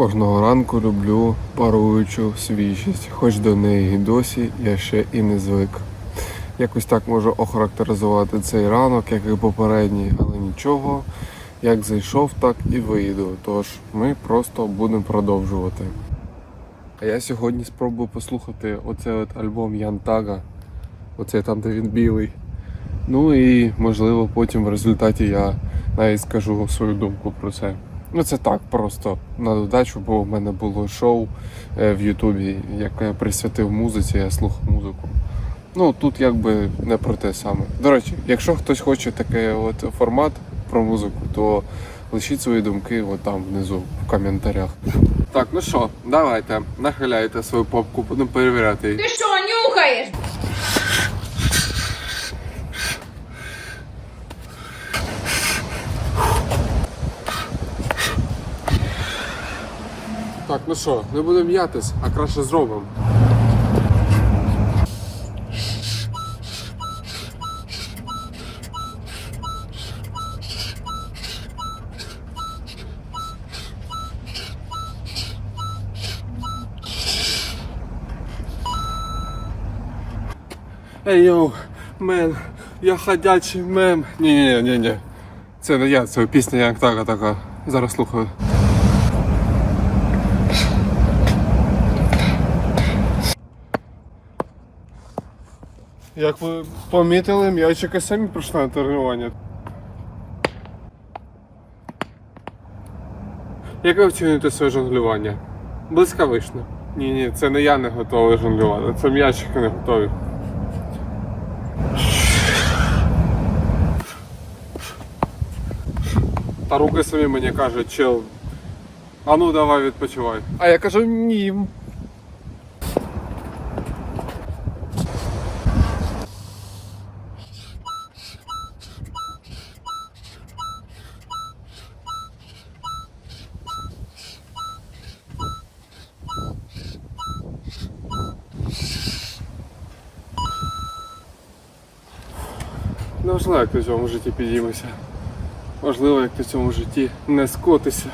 Кожного ранку люблю паруючу свіжість, хоч до неї досі я ще і не звик. Якось так можу охарактеризувати цей ранок, як і попередній, але нічого. Як зайшов, так і вийду. Тож ми просто будемо продовжувати. А я сьогодні спробую послухати оцей от альбом Янтага. Оце там, де він білий. Ну і можливо потім в результаті я навіть скажу свою думку про це. Ну це так, просто на додачу, бо в мене було шоу е, в Ютубі, яке я присвятив музиці, я слухав музику. Ну тут якби не про те саме. До речі, якщо хтось хоче такий от формат про музику, то лишіть свої думки от там внизу в коментарях. Так, ну що, давайте, нахиляйте свою попку, будемо перевіряти. Ти що, нюхаєш? Так, ну що, не будемо м'ятись, а краще зробимо. Ей йоу, мен, я ходячий мем. Ні, ні, ні, ні. Це не я, це пісня як така така. Зараз слухаю. Як ви помітили, м'ячики самі прийшли на тренування. Як ви оцінюєте своє жонглювання? Блискавично. Ні, ні, це не я не готовий жонглювати, це м'ячики не готові. Та руки самі мені кажуть, чел. А ну давай відпочивай. А я кажу ні. Неважливо, як ти в цьому житті підіймешся. Важливо, як ти в цьому житті не скотися.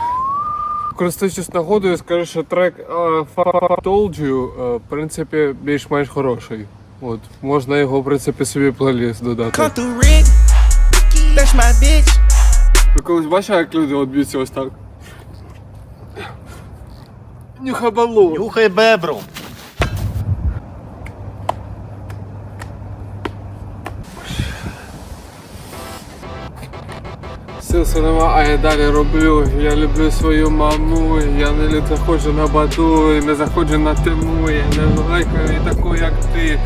Користуючись нагодою, скажу, що трек uh, Told You, е, в принципі, більш-менш хороший. От, можна його, в принципі, собі в плейліст додати. Ви колись бачили, як люди б'ються ось так? Нюхабалу. Нюхай бебру. Сил нема, а я далі роблю. Я люблю свою маму, я не заходжу на баду, і не заходжу на тему, я не великою таку, як ти.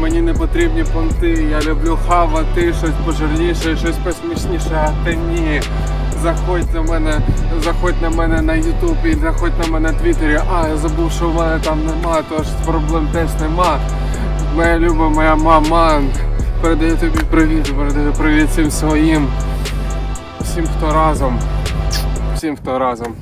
Мені не потрібні понти, я люблю хавати щось пожирніше, щось посмішніше, а ти ні. Заходь на мене, заходь на мене на Ютуб і заходь на мене на Твіттері. А, я забув, що в мене там нема, тож проблем теж нема. Моя люба, моя мама. Передаю тобі привіт, передаю привіт всім своїм. Всім, хто разом. Всім, хто разом.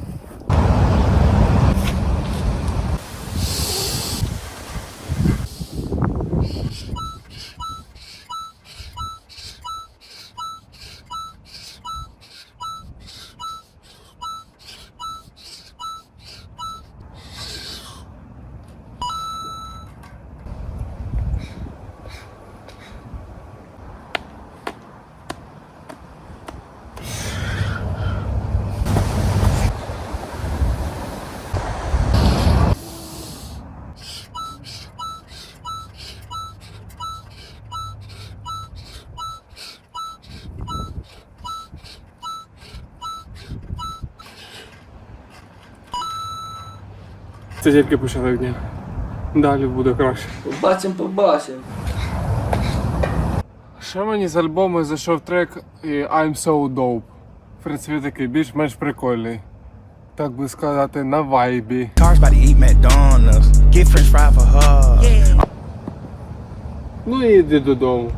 Це тільки початок дня. Далі буде краще. Побачим, побачим. Ще мені з альбому зайшов трек I'm So Dope. В принципі, такий більш-менш прикольний. Так би сказати, на вайбі. Ну і йди додому.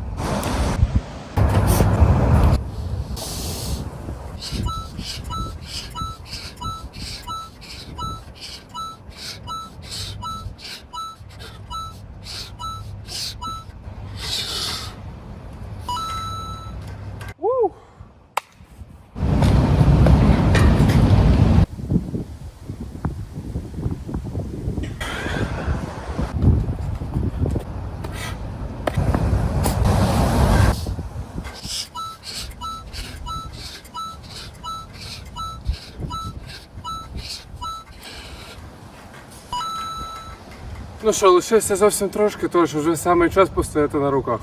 Ну що, лишився зовсім трошки, тож вже саме час постояти на руках.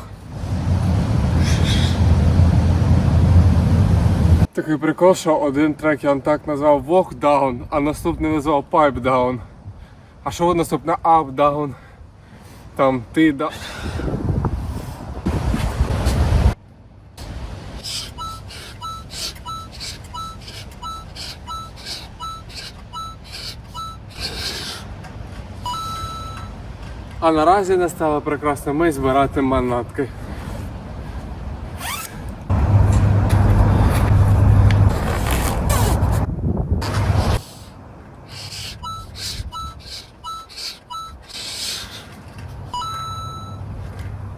Такий прикол, що один трек я так назвав Walk Down, а наступний назвав Pipe Down. А що наступне Up Down? Там ти да. А наразі настала прекрасна мить збирати манатки.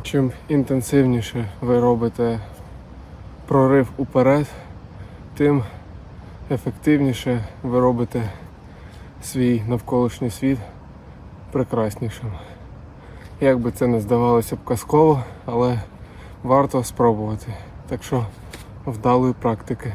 Чим інтенсивніше ви робите прорив уперед, тим ефективніше ви робите свій навколишній світ прекраснішим. Як би це не здавалося б казково, але варто спробувати. Так що вдалої практики.